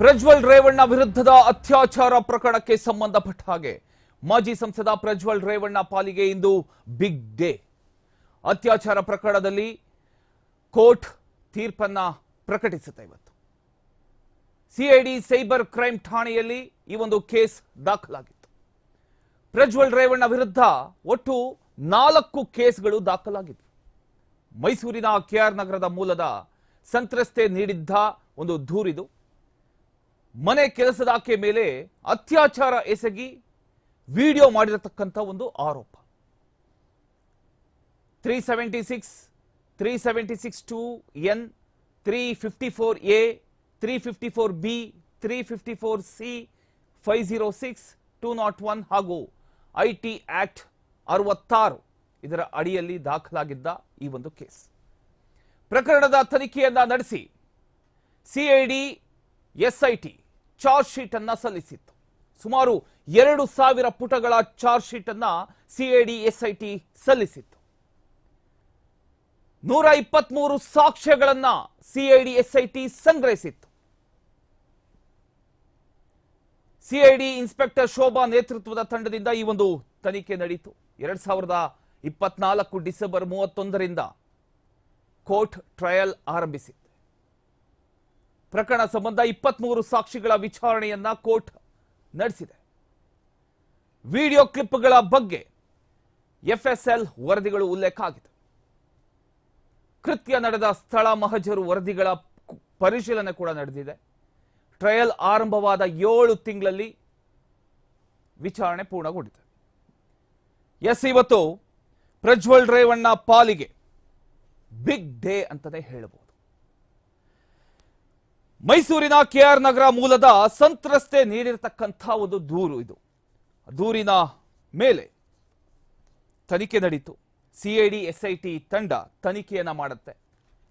ಪ್ರಜ್ವಲ್ ರೇವಣ್ಣ ವಿರುದ್ಧದ ಅತ್ಯಾಚಾರ ಪ್ರಕರಣಕ್ಕೆ ಸಂಬಂಧಪಟ್ಟ ಹಾಗೆ ಮಾಜಿ ಸಂಸದ ಪ್ರಜ್ವಲ್ ರೇವಣ್ಣ ಪಾಲಿಗೆ ಇಂದು ಬಿಗ್ ಡೇ. ಅತ್ಯಾಚಾರ ಪ್ರಕರಣದಲ್ಲಿ ಕೋರ್ಟ್ ತೀರ್ಪನ್ನ ಪ್ರಕಟಿಸುತ್ತೆ ಇವತ್ತು. ಸಿಐಡಿ ಸೈಬರ್ ಕ್ರೈಮ್ ಠಾಣೆಯಲ್ಲಿ ಈ ಒಂದು ಕೇಸ್ ದಾಖಲಾಗಿತ್ತು. ಪ್ರಜ್ವಲ್ ರೇವಣ್ಣ ವಿರುದ್ಧ ಒಟ್ಟು ನಾಲ್ಕು ಕೇಸ್ಗಳು ದಾಖಲಾಗಿದ್ವು. ಮೈಸೂರಿನ ಕೆಆರ್ ನಗರದ ಮೂಲದ ಸಂತ್ರಸ್ತೆ ನೀಡಿದ್ದ ಒಂದು ದೂರಿದು ಮನೆ ಕೆಲಸದಾಕೆ ಮೇಲೆ ಅತ್ಯಾಚಾರ ಎಸಗಿ ವಿಡಿಯೋ ಮಾಡಿರತಕ್ಕಂಥ ಒಂದು ಆರೋಪ. Three seventy six three seventy six two N three fifty four A three fifty four B three fifty four C five zero six two nought one ಹಾಗೂ ಐ ಟಿ ಆಕ್ಟ್ ಅರವತ್ತಾರು ಇದರ ಅಡಿಯಲ್ಲಿ ದಾಖಲಾಗಿದ್ದ ಈ ಒಂದು ಕೇಸ್. ಪ್ರಕರಣದ ತನಿಖೆಯನ್ನ ನಡೆಸಿ ಸಿಐಡಿ ಎಸ್ಐಟಿ ಚಾರ್ಜ್ ಶೀಟ್ ಅನ್ನ ಸಲ್ಲಿಸಿತ್ತು. ಸುಮಾರು ಎರಡು ಸಾವಿರ ಪುಟಗಳ ಚಾರ್ಜ್ ಶೀಟ್ ಅನ್ನ ಸಿಐಡಿ ಎಸ್ಐಟಿ ಸಲ್ಲಿಸಿತ್ತು. ನೂರ ಇಪ್ಪತ್ಮೂರು ಸಾಕ್ಷ್ಯಗಳನ್ನ ಸಿಐಡಿ ಎಸ್ಐಟಿ ಸಂಗ್ರಹಿಸಿತ್ತು. ಸಿಐಡಿ ಇನ್ಸ್ಪೆಕ್ಟರ್ ಶೋಭಾ ನೇತೃತ್ವದ ತಂಡದಿಂದ ಈ ಒಂದು ತನಿಖೆ ನಡೆಯಿತು ಎರಡ್ ಸಾವಿರದ ಇಪ್ಪತ್ನಾಲ್ಕು ಡಿಸೆಂಬರ್ ಮೂವತ್ತೊಂದರಿಂದ ಕೋರ್ಟ್ ಟ್ರಯಲ್ ಆರಂಭಿಸಿತ್ತು. ಪ್ರಕರಣ ಸಂಬಂಧ ಇಪ್ಪತ್ಮೂರು ಸಾಕ್ಷಿಗಳ ವಿಚಾರಣೆಯನ್ನ ಕೋರ್ಟ್ ನಡೆಸಿದೆ. ವಿಡಿಯೋ ಕ್ಲಿಪ್ಗಳ ಬಗ್ಗೆ ಎಫ್ಎಸ್ಎಲ್ ವರದಿಗಳು ಉಲ್ಲೇಖ ಆಗಿದೆ. ಕೃತ್ಯ ನಡೆದ ಸ್ಥಳ ಮಹಜರು ವರದಿಗಳ ಪರಿಶೀಲನೆ ಕೂಡ ನಡೆದಿದೆ. ಟ್ರಯಲ್ ಆರಂಭವಾದ ಏಳು ತಿಂಗಳಲ್ಲಿ ವಿಚಾರಣೆ ಪೂರ್ಣಗೊಂಡಿದೆ. ಎಸ್, ಇವತ್ತು ಪ್ರಜ್ವಲ್ ರೇವಣ್ಣ ಪಾಲಿಗೆ ಬಿಗ್ ಡೇ ಅಂತಲೇ ಹೇಳಬಹುದು. ಮೈಸೂರಿನ ಕೆಆರ್ ನಗರ ಮೂಲದ ಸಂತ್ರಸ್ತೆ ನೀಡಿರತಕ್ಕಂಥ ಒಂದು ದೂರು ಇದು. ದೂರಿನ ಮೇಲೆ ತನಿಖೆ ನಡೀತು. ಸಿಐಡಿ ಎಸ್ಐಟಿ ತಂಡ ತನಿಖೆಯನ್ನ ಮಾಡುತ್ತೆ.